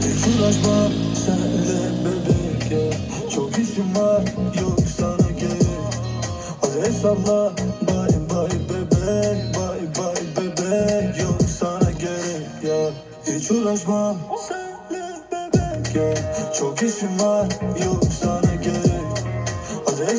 Hiç uğraşma senle bebek Çok işim var yok sana gerek. Hadi el salla bye bye bebek Bye bye bebek yok sana gerek Hiç uğraşma senle bebek Çok işim var yok sana gerek Hadi el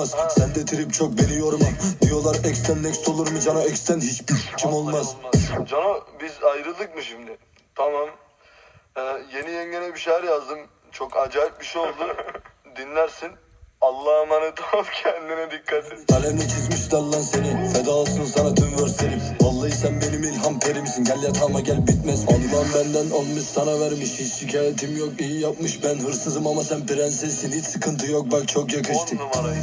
toz konmaz Sende trip çok beni yorma Diyorlar ex'ten next olur mu cana ex'ten hiçbir kim olmaz Cano biz ayrıldık mı şimdi? Tamam. Ee, yeni yengene bir şeyler yazdım. Çok acayip bir şey oldu. Dinlersin. Allah'a emanet ol kendine dikkat et. Kalemle çizmişler lan seni Feda olsun sana tüm verslerim Vallahi sen benim ilham perimsin Gel yatağıma gel bitmez. Allah'ım benden olmuş sana vermiş. Hiç şikayetim yok iyi yapmış. Ben hırsızım ama sen prensessin Hiç sıkıntı yok bak çok yakıştık On numarayı.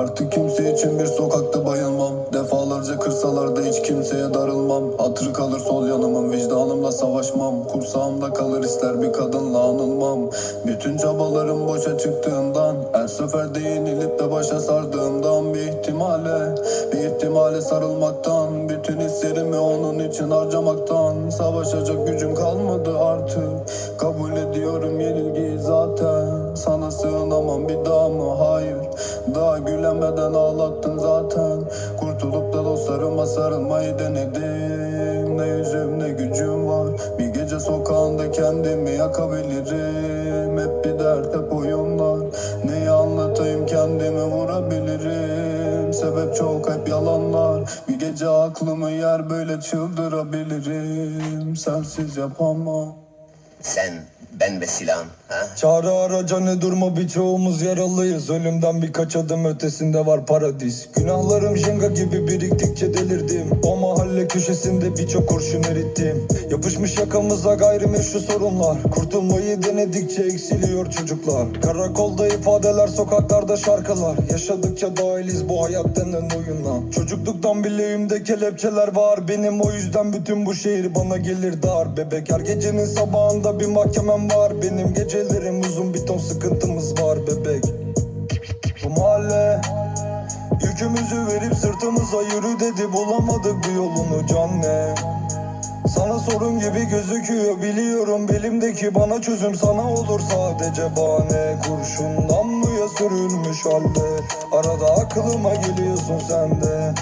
Artık kimse için bir sokakta bayılmam. Defalarca kırsalarda hiç kimseye darılmam. Hatırı kalır sol yanımın vicdanımla savaşmam. Kursağımda kalır ister bir kadınla anılmam. Bütün çabalarım boşa çıktığından Her seferde yenilip de başa sardığımdan Bir ihtimale, bir ihtimale sarılmaktan Bütün hislerimi onun için harcamaktan. Savaşacak gücüm kalmadı artık. Kabul ediyorum yenilgiyi zaten gülemeden ağlattın zaten. Kurtulup da dostlarıma sarılmayı denedim. Ne yüzüm ne gücüm var. Bir gece sokağında kendimi yakabilirim. Hep bir dert hep oyunlar. Neyi anlatayım kendimi vurabilirim. Sebep çok hep yalanlar. Bir gece aklımı yer böyle çıldırabilirim. Sensiz yapamam Sen, ben ve silahım. Ha? Çağrı araca ne durma birçoğumuz yaralıyız. Ölümden birkaç adım ötesinde var paradis. Günahlarım jenga gibi biriktikçe delirdim. O mahalle köşesinde birçok kurşun erittim. Yapışmış yakamıza gayrimeşru sorunlar. Kurtulmayı denedikçe eksiliyor çocuklar. Karakolda ifadeler sokaklarda şarkılar. Yaşadıkça dahiliz bu hayat denen oyuna Çocukluktan bileğimde kelepçeler var. Benim o yüzden bütün bu şehir bana gelir dar. Bebek her gecenin sabahında bir mahkemem var. Benim gecelerim uzun bir ton sıkıntımız var bebek. Bu mahalle Yükümüzü verip sırtımıza yürü dedi. Bulamadık bir yolunu can ne sana sorun gibi gözüküyor biliyorum. Belimdeki bana çözüm sana olur sadece bahane. Kurşundan mı ya sürülmüş halde. Arada aklıma geliyorsun sen de